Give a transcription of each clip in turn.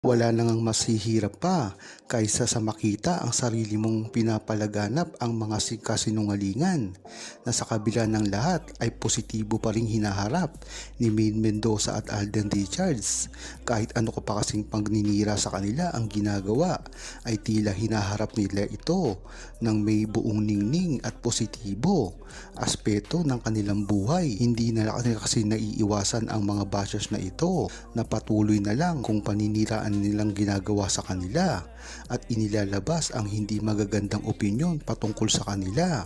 Wala nang mas hihirap pa kaysa sa makita ang sarili mong pinapalaganap ang mga si- kasinungalingan na sa kabila ng lahat ay positibo pa rin hinaharap ni Maine Mendoza at Alden Richards. Kahit ano ko pa kasing pagninira sa kanila ang ginagawa ay tila hinaharap nila ito ng may buong ningning at positibo aspeto ng kanilang buhay. Hindi na kasi naiiwasan ang mga bashers na ito na patuloy na lang kung paniniraan nilang ginagawa sa kanila at inilalabas ang hindi magagandang opinyon patungkol sa kanila.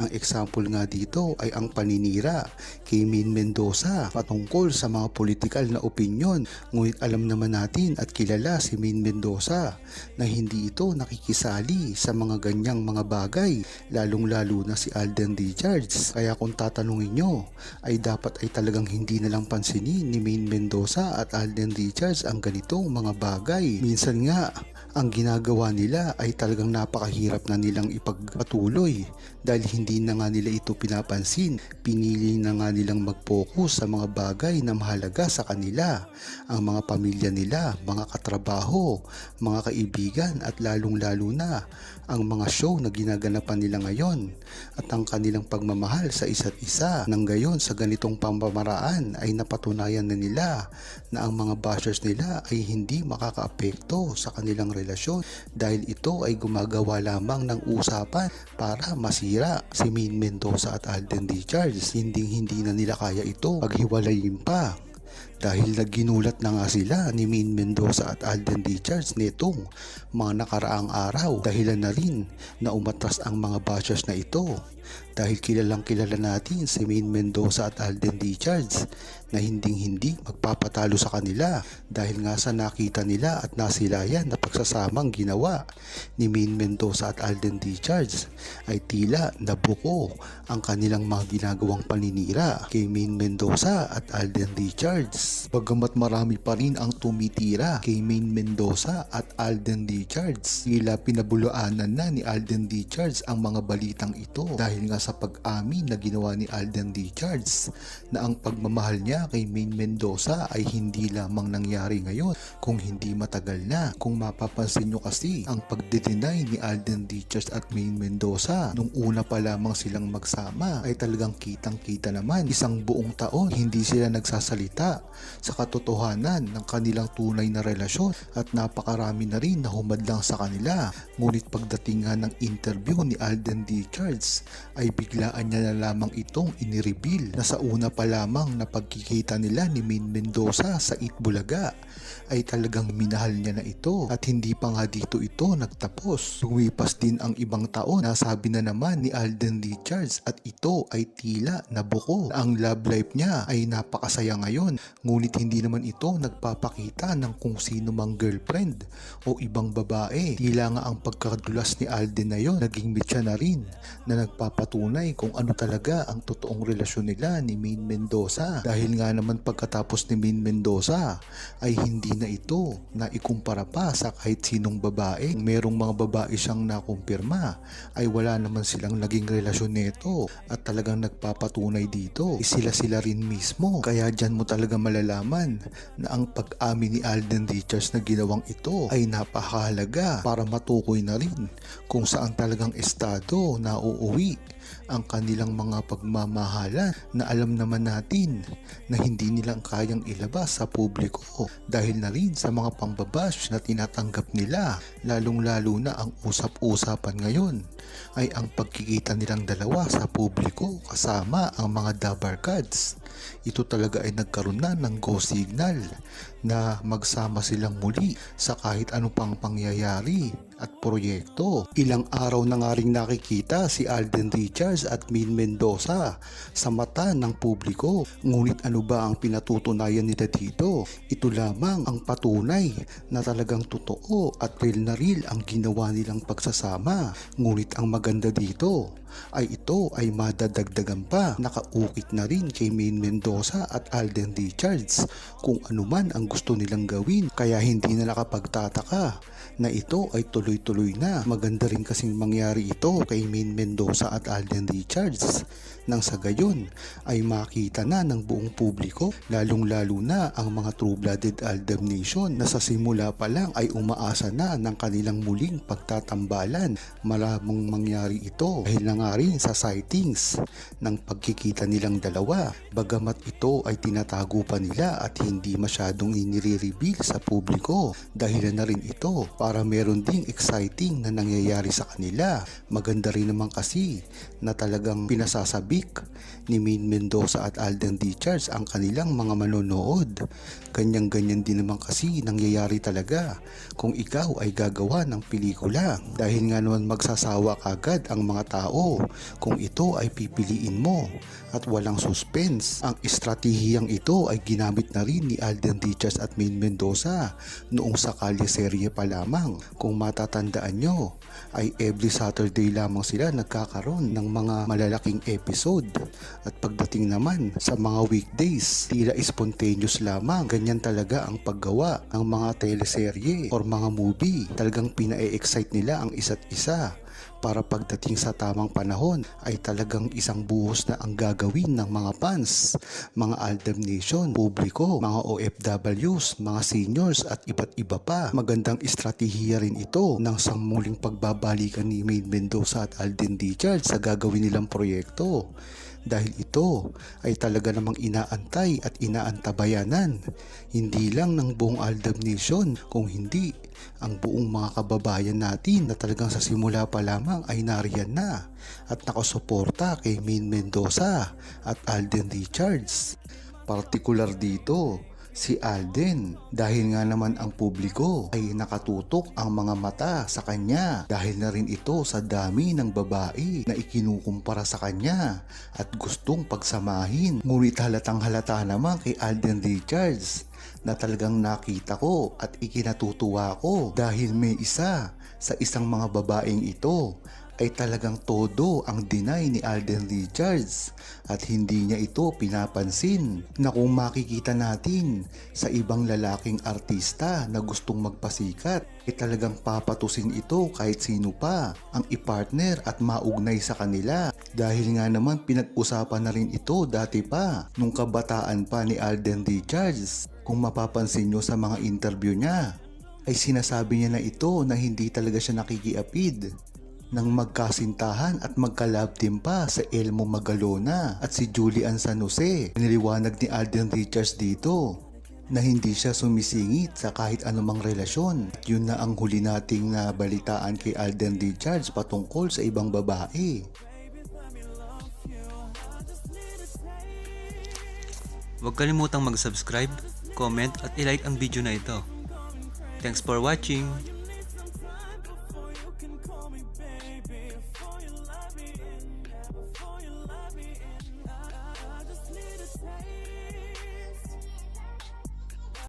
Ang example nga dito ay ang paninira kay Min Mendoza patungkol sa mga politikal na opinyon. Ngunit alam naman natin at kilala si Min Mendoza na hindi ito nakikisali sa mga ganyang mga bagay lalong lalo na si Alden Richards. Kaya kung tatanungin nyo ay dapat ay talagang hindi na lang pansinin ni Min Mendoza at Alden Richards ang ganitong mga bagay. Minsan nga ang ginagawa nila ay talagang napakahirap na nilang ipagpatuloy dahil hindi na nga nila ito pinapansin. Pinili na nga nilang mag-focus sa mga bagay na mahalaga sa kanila. Ang mga pamilya nila, mga katrabaho, mga kaibigan at lalong-lalo na ang mga show na ginaganapan nila ngayon at ang kanilang pagmamahal sa isa't isa. Nang gayon sa ganitong pamamaraan ay napatunayan na nila na ang mga bashers nila ay hindi makakaapekto sa kanilang relasyon dahil ito ay gumagawa lamang ng usapan para masira si Min Mendoza at Alden Richards. Hindi hindi na nila kaya ito paghiwalayin pa dahil naginulat na nga sila ni Min Mendoza at Alden Richards nitong mga nakaraang araw. Dahilan na rin na umatras ang mga bashers na ito dahil kilalang kilala natin si Min Mendoza at Alden Richards na hinding hindi magpapatalo sa kanila dahil nga sa nakita nila at nasilayan na pagsasamang ginawa ni Min Mendoza at Alden Richards ay tila nabuko ang kanilang mga ginagawang paninira kay Min Mendoza at Alden Richards. Bagamat marami pa rin ang tumitira kay Min Mendoza at Alden Richards, tila pinabulaanan na ni Alden Richards ang mga balitang ito dahil nga sa pag-amin na ginawa ni Alden Richards na ang pagmamahal niya kay Min Mendoza ay hindi lamang nangyari ngayon kung hindi matagal na. Kung mapapansin nyo kasi ang pagde-deny ni Alden Richards at Min Mendoza nung una pa lamang silang magsama ay talagang kitang kita naman isang buong taon hindi sila nagsasalita sa katotohanan ng kanilang tunay na relasyon at napakarami na rin na humadlang sa kanila. Ngunit pagdating nga ng interview ni Alden Richards ay biglaan niya na lamang itong inireveal na sa una pa lamang na pagkikita nila ni Min Mendoza sa Itbulaga ay talagang minahal niya na ito. At hindi pa nga dito ito nagtapos. Lumipas din ang ibang taon. Nasabi na naman ni Alden Richards at ito ay tila nabuko. Na ang love life niya ay napakasaya ngayon. Ngunit hindi naman ito nagpapakita ng kung sino mang girlfriend o ibang babae. Tila nga ang pagkadulas ni Alden na yon naging mitya na rin na nagpapatunay kung ano talaga ang totoong relasyon nila ni Maine Mendoza. Dahil nga naman pagkatapos ni Maine Mendoza ay hindi na ito na ikumpara pa sa kahit sinong babae. Merong mga babae siyang nakumpirma ay wala naman silang naging relasyon nito at talagang nagpapatunay dito. Sila-sila rin mismo. Kaya dyan mo talaga malalaman na ang pag-amin ni Alden Richards na ginawang ito ay napakahalaga para matukoy na rin kung saan talagang estado na uuwi ang kanilang mga pagmamahalan na alam naman natin na hindi nilang kayang ilabas sa publiko dahil na rin sa mga pambabash na tinatanggap nila lalong lalo na ang usap-usapan ngayon ay ang pagkikita nilang dalawa sa publiko kasama ang mga dabarkads. Ito talaga ay nagkaroon na ng go signal na magsama silang muli sa kahit ano pang pangyayari at proyekto. Ilang araw na nga rin nakikita si Alden Richards at Min Mendoza sa mata ng publiko. Ngunit ano ba ang pinatutunayan nila dito? Ito lamang ang patunay na talagang totoo at real na real ang ginawa nilang pagsasama. Ngunit ang maganda dito ay ito ay madadagdagan pa. Nakaukit na rin kay Main Mendoza at Alden Richards kung anuman ang gusto nilang gawin kaya hindi na nakapagtataka na ito ay tuloy-tuloy na. Maganda rin kasing mangyari ito kay Main Mendoza at Alden Richards nang sa gayon ay makita na ng buong publiko lalong-lalo na ang mga true-blooded Aldam Nation na sa simula pa lang ay umaasa na ng kanilang muling pagtatambalan. Malamang mangyari ito dahil na nga rin sa sightings ng pagkikita nilang dalawa. Bagamat ito ay tinatago pa nila at hindi masyadong inire-reveal sa publiko dahil na rin ito para meron ding exciting na nangyayari sa kanila. Maganda rin naman kasi na talagang pinasasabik ni Main Mendoza at Alden Richards ang kanilang mga manonood. Ganyan-ganyan din naman kasi nangyayari talaga kung ikaw ay gagawa ng pelikula dahil nga naman magsasawa kagad ang mga tao kung ito ay pipiliin mo at walang suspense. Ang estratehiyang ito ay ginamit na rin ni Alden Richards at Main Mendoza noong sa kalye serye pa lamang. Kung matatandaan nyo, ay every Saturday lamang sila nagkakaroon ng mga malalaking episode. At pagdating naman sa mga weekdays, tila spontaneous lamang. Ganyan talaga ang paggawa ng mga teleserye or mga movie. Talagang pina-excite nila ang isa't isa para pagdating sa tamang panahon ay talagang isang buhos na ang gagawin ng mga fans, mga Aldam Nation, publiko, mga OFWs, mga seniors at iba't iba pa. Magandang estratehiya rin ito ng sangmuling pagbabalikan ni Main Mendoza at Alden Richards sa gagawin nilang proyekto dahil ito ay talaga namang inaantay at inaantabayanan hindi lang ng buong Aldab Nation kung hindi ang buong mga kababayan natin na talagang sa simula pa lamang ay nariyan na at nakasuporta kay Main Mendoza at Alden Richards. Partikular dito si Alden dahil nga naman ang publiko ay nakatutok ang mga mata sa kanya dahil na rin ito sa dami ng babae na ikinukumpara sa kanya at gustong pagsamahin. Ngunit halatang halata naman kay Alden Richards na talagang nakita ko at ikinatutuwa ko dahil may isa sa isang mga babaeng ito ay talagang todo ang deny ni Alden Richards at hindi niya ito pinapansin. Na kung makikita natin sa ibang lalaking artista na gustong magpasikat. Ay talagang papatusin ito kahit sino pa ang ipartner at maugnay sa kanila. Dahil nga naman pinag-usapan na rin ito dati pa nung kabataan pa ni Alden Richards. Kung mapapansin nyo sa mga interview niya ay sinasabi niya na ito na hindi talaga siya nakikiapid nang magkasintahan at magkalab din pa sa Elmo Magalona at si Julian San Jose. Niliwanag ni Alden Richards dito na hindi siya sumisingit sa kahit anumang relasyon. At yun na ang huli nating nabalitaan kay Alden Richards patungkol sa ibang babae. Huwag kalimutang mag-subscribe, comment at ilike ang video na ito. Thanks for watching!